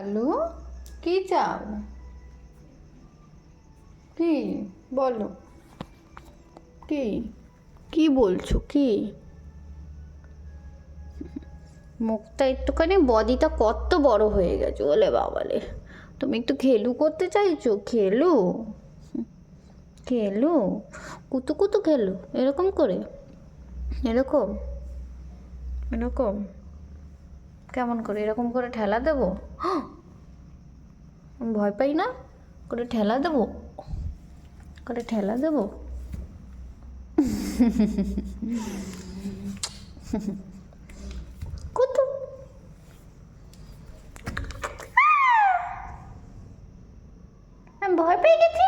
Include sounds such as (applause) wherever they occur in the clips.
Hello, কি চাও? কি? বলো। কি? কি বলছো? কি? মুখটা একটুখানি বডিটা কত বড় হয়ে গেছে বলে বাবালে। তুমি একটু খেলু করতে চাইছো? খেলু? খেলু? কুতু কুতু খেলু? এরকম করে? এরকম? এরকম? কেমন করে? এরকম করে ঠেলা দেবো? (gasps) ভয় পাই না? করে ঠেলা দেবো? করে ঠেলা দেবো (laughs) কত আমি ভয় পেয়ে গেছি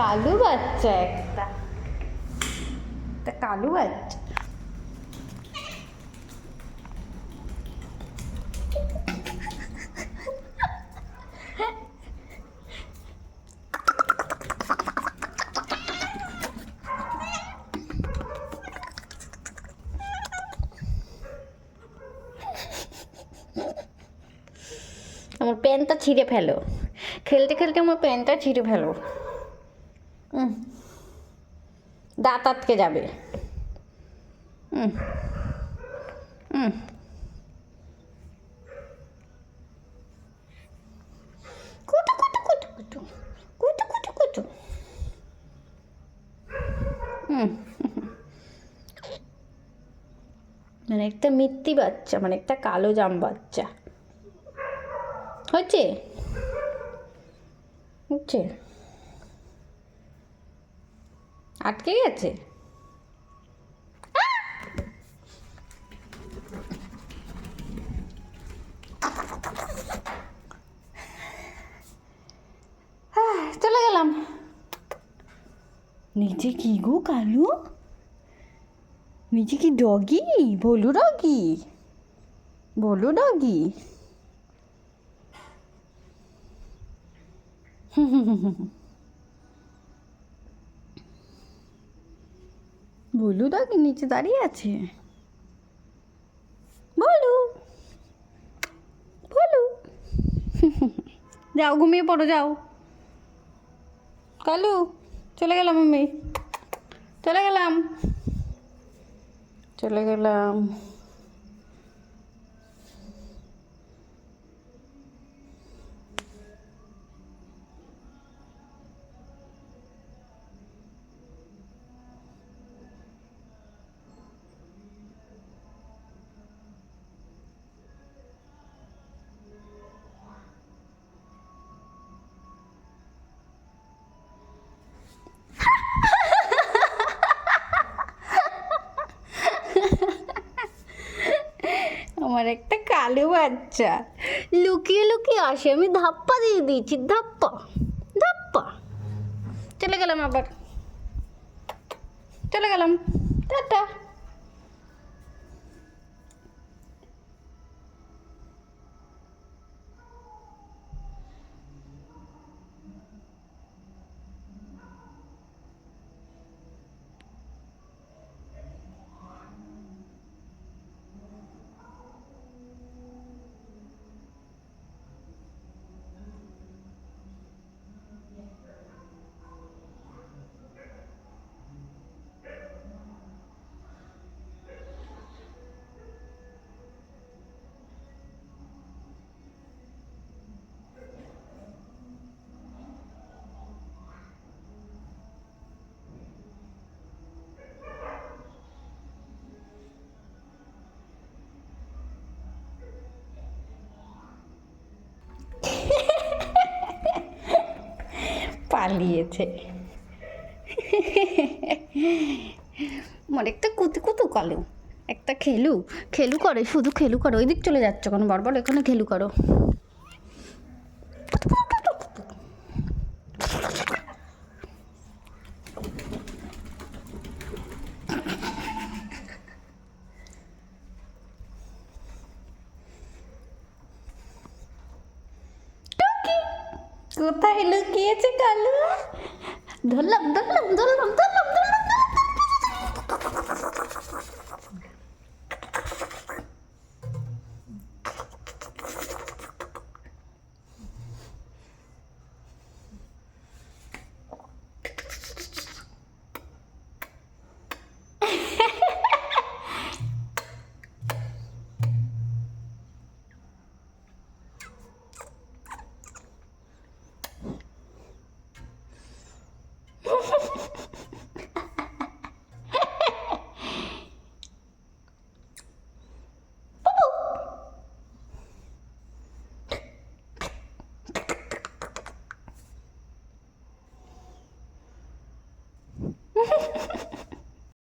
কালু বাচ্চা একটা। তা কালু বাচ্চা। আমার প্যান্টটা ছিঁড়ে ফেলো। খেলতে খেলতে আমার প্যান্টটা ছিঁড়ে ফেলো। দাঁত আটকে যাবে। কুটু। হুম। মানে একটা মিত্তি বাচ্চা মানে একটা কালো জাম বাচ্চা। হচ্ছে? হচ্ছে। আটকে গেছে চলে গেলাম। নিচে কি গো কালু? নিচে কি ডগি? বলু ডগি। বলু ডগি। (laughs) বলু কি নিচে দাঁড়িয়ে আছে। বলু বলু। যাও, ঘুমিয়ে পড়ো, যাও। কালু, চলে গেলাম আমি। চলে গেলাম। চলে গেলাম। একটা কালো বাচ্চা। লুকিয়ে লুকিয়ে আসে, আমি ধাপ্পা দিয়ে দিয়েছি, ধাপ্পা ধাপ্পা। চলে গেলাম আবার। চলে গেলাম। টাটা। পালিয়েছে মানে একটা কুতু কুতু কালো। একটা খেলু খেলু করে, শুধু খেলু করো। ওই দিক চলে যাচ্ছে কেন? বারবার এখানে খেলু করো। কোথায় লুকিয়েছে কালু? ধরলাম ধরলাম ধরলাম ধরলাম।